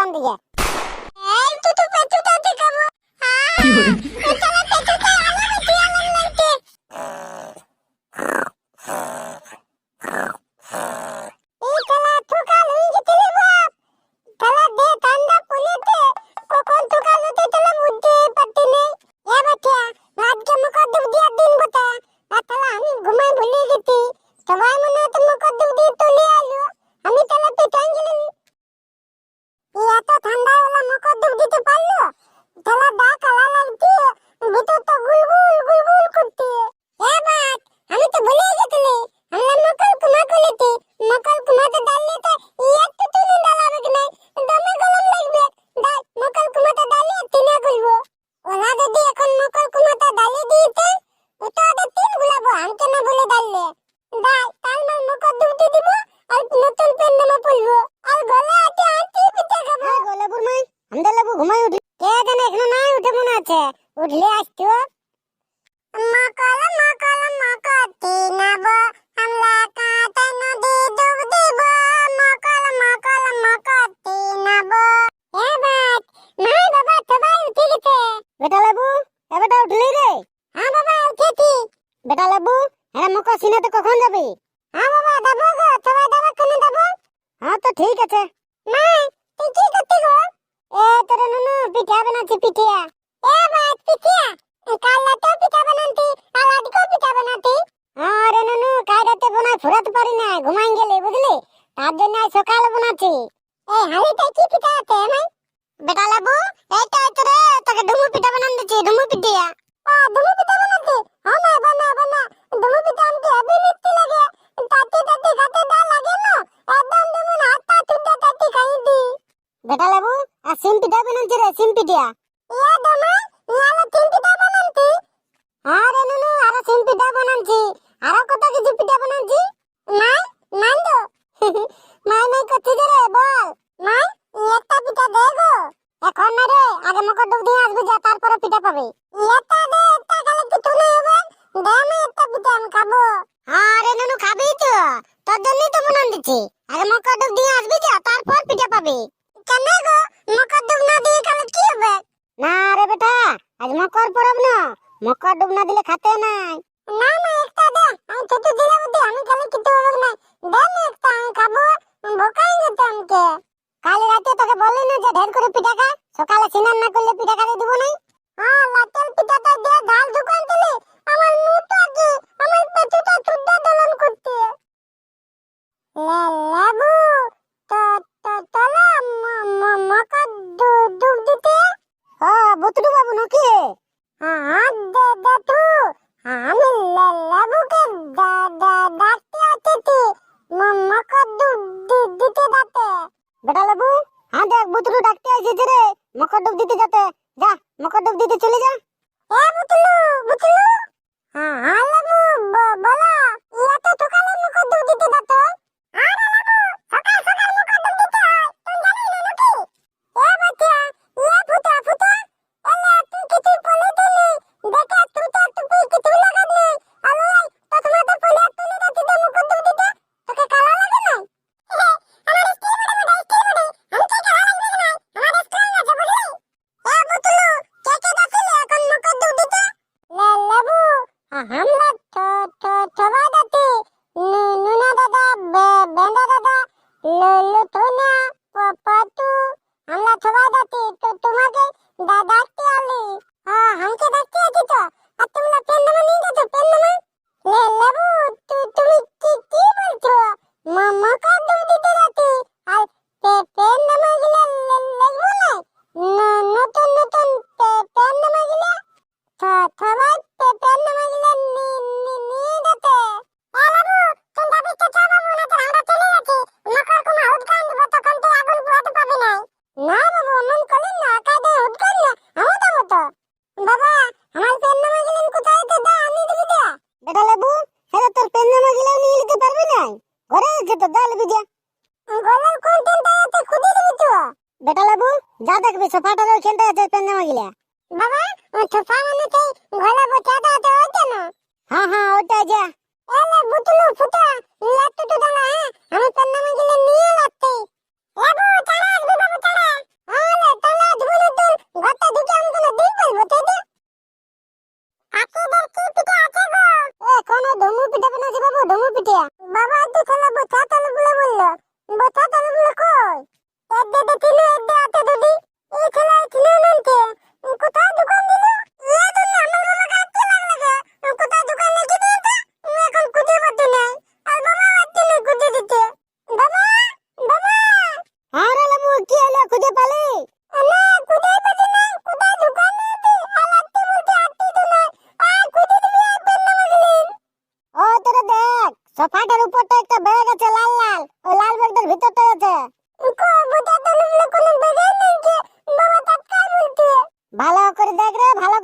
বাম দিকে এই তো তো পেটুটা দেখাবো পিঠা বানাচ্ছি ইয়া তিন পিঠা বানান্তি আরে নুনু আরও সিম পিঠা বানাচ্ছি আরও কত কিছু পিঠা বানাচ্ছি নাই নাই তো নাই নাই করছি যে রে বল। নাই একটা পিঠা দে গো। এখন না রে আগে মকর ডুব দিয়ে আসবি যা তারপরে পিঠা পাবি। একটা দে একটা খালি কিছু নাই হবে। দে আমি একটা পিঠা আমি খাব। আরে নুনু খাবি তো। তোর জন্যই তো বানান দিচ্ছি আগে মকর ডুব দিয়ে আসবি যা তারপর পিঠা পাবি। কেন গো? মকর ডুব না দিয়ে খালি কি হবে? না রে বেটা আজ মকর পরব না। মকর ডুব না দিলে খাতে নাই। না না একটা দে। আমি তো তো দিলাম দে আমি খালি কিছু হবে না। দে না একটা আমি খাব। ভোকাই যেত আমাকে। কাল রাতে তোকে বললি না যে ঢের করে পিঠা খা? সকালে স্নান না করলে পিঠা খাতে দিব নাই? হ্যাঁ লাটেল পিঠাটা দিয়ে ঢাল দোকান দিলে। আমার মুখটা কি? আমার পেটুটা চুদ্দা দলন করতে। লে লেবু তো তো চলো মকর ডুব দিতে? হ্যাঁ বুতুটু বাবু নাকি? হ্যাঁ দে দে তু। আমি লেবুকে ডাকতে আসছি মকর ডুব দিতে যাতে বেটা লেবু হ্যাঁ দেখ বুতুটু ডাকতে আসছে রে। মকর ডুব দিতে যাতে যা মকর ডুব দিতে চলে যা। এ বুতুলু বুতুলু হ্যাঁ হ্যাঁ লেবু ইয়া তো সকালে মকর ডুব দিতে। আমরা তো তো সবাই দাতি নুনা দাদা বেন্দা দাদা লুথুনা পাতু আমরা সবাই যাচ্ছি তো তোমাকে ডাকতে আলি হ্যাঁ আমাকে ডাকতে আছি তো আর তোমরা পেন নামা নিয়ে গেছো পেন নামা লে লেবু তু- তুমি কি কি বলছো মামাকে দুধ দিতে যাচ্ছি আর পে- পেন নামা গুলো লিখব না ন- নতুন নতুন পে- পেন নামা গুলো স- সবাই পে- পেন নামা গুলো নি- নি- নিয়ে যেতে এ লেবু চিন্তা করতে চা বাবু না তো আমরা চলে গেছি মকর কুমা উদ্গান দিব তখন তুই আগুন পোহাতে পাবি নাই না বাবু অমন করলেন না কাজে উদ্গান না আমি যাব তো বাবা আমার পেন নামা গেলেন কোথায় তো দা আনি দিবি দা বেটা লেবু হ্যাঁ তোর পেন নামা গেলেও নিয়ে নিতে পারবি না ঘরে আছে তো দা লিবি যা গলার কোন পেনটা আছে খুঁজে দিবি তো বেটা লেবু যা দেখবি সোফাটা তো খেলতে আছে পেন নামা গিলা। বাবা ও সোফা মানে তো গলা বোচাটা আছে ওইটা না হ্যাঁ হ্যাঁ ওটা যা। এলে বুতলু ফুটা লাট্টু তো দাঁড়া হ্যাঁ আমি পেন নামা গিলা নিয়ে লাগতে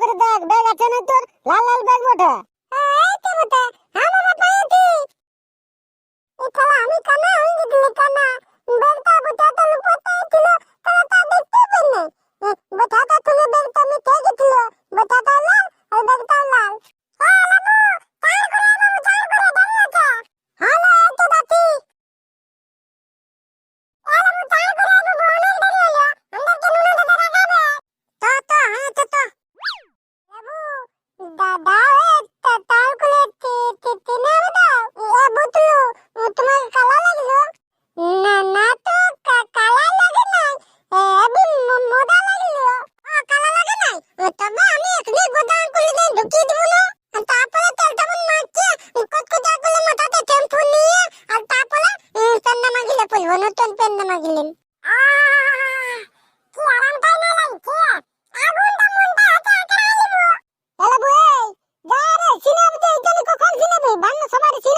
করে দেখ ব্যাগ আছে না তোর? লাল লাল ব্যাগ ওঠা バンのそばで死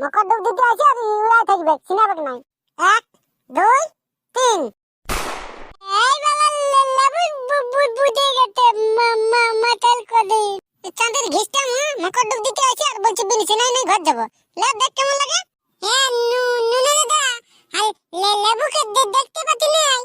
মকর ডুব দিতে আসি আর ইউরাই থাকবে সিনেমাকে নাই এক, দুই, তিন। এই বাবা লাবু বুদে গেটে মাতাল করে। চাঁদের ঘিসটা মকর ডুব দিতে আসি আর বলছি বিনি সিনাই নাই ঘর যাব। লেব দেখ কেমন লাগে। হ্যাঁ নুনে দাদা, আর লেবুকে দেখতে পাচ্ছি নাই।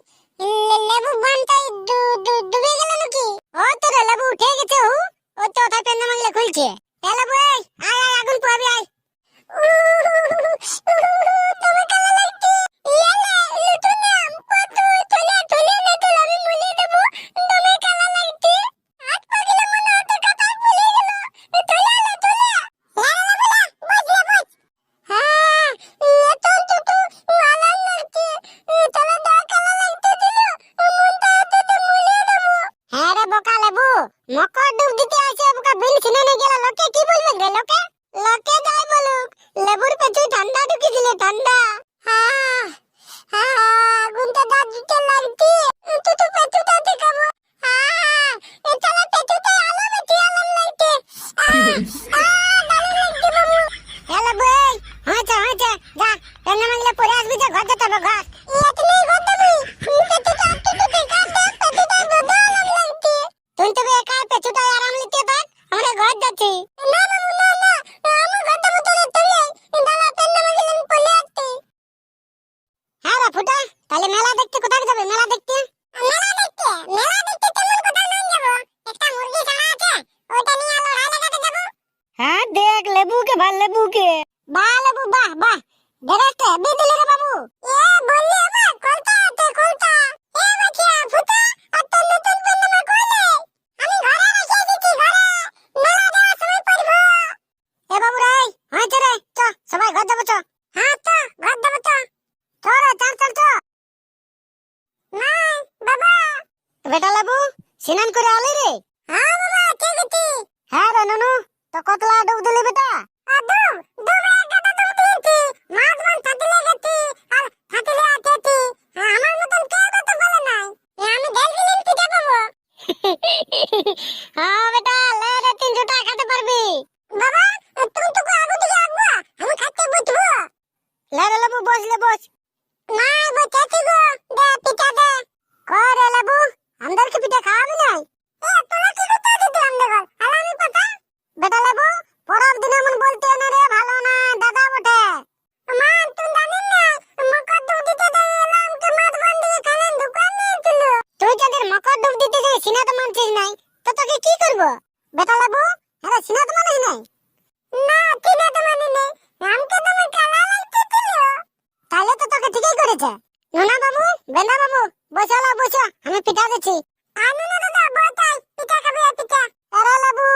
করেছে নোনা বাবু, বেন্দা বাবু, বসো লা, বসো। আমি পিঠা দিচ্ছি না দাদা বইতাই পিঠা খাবে পিঠা। আরে লেবু,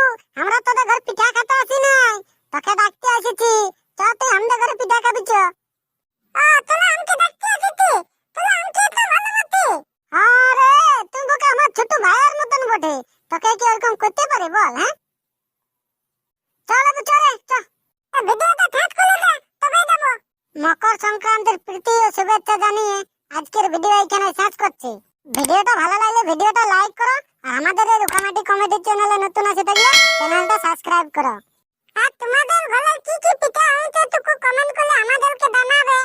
আমরা তোদের ঘর পিঠা খেতে আসি নাই। তোকে ডাকতে এসেছি। চ, তুই আমাদের ঘরে পিঠা খাবি, চ। আরে তোকে কি ওরকম করতে পারে, বল হ্যাঁ? চল চলে চ ভিডিওটা থাক করে দে মকর সংক্রান্তির প্রীতি ও শুভেচ্ছা জানিয়ে আজকের ভিডিও এখানে শেষ করছি। ভিডিওটা ভালো লাগলে ভিডিওটা লাইক করো আর আমাদের এই রুকামাটি কমেডি চ্যানেলে নতুন আছে থাকলে চ্যানেলটা সাবস্ক্রাইব করো। আর তোমাদের ঘরে কি কি পিঠা হয়েছে টুকু কমেন্ট করলে আমাদেরকে জানাবে।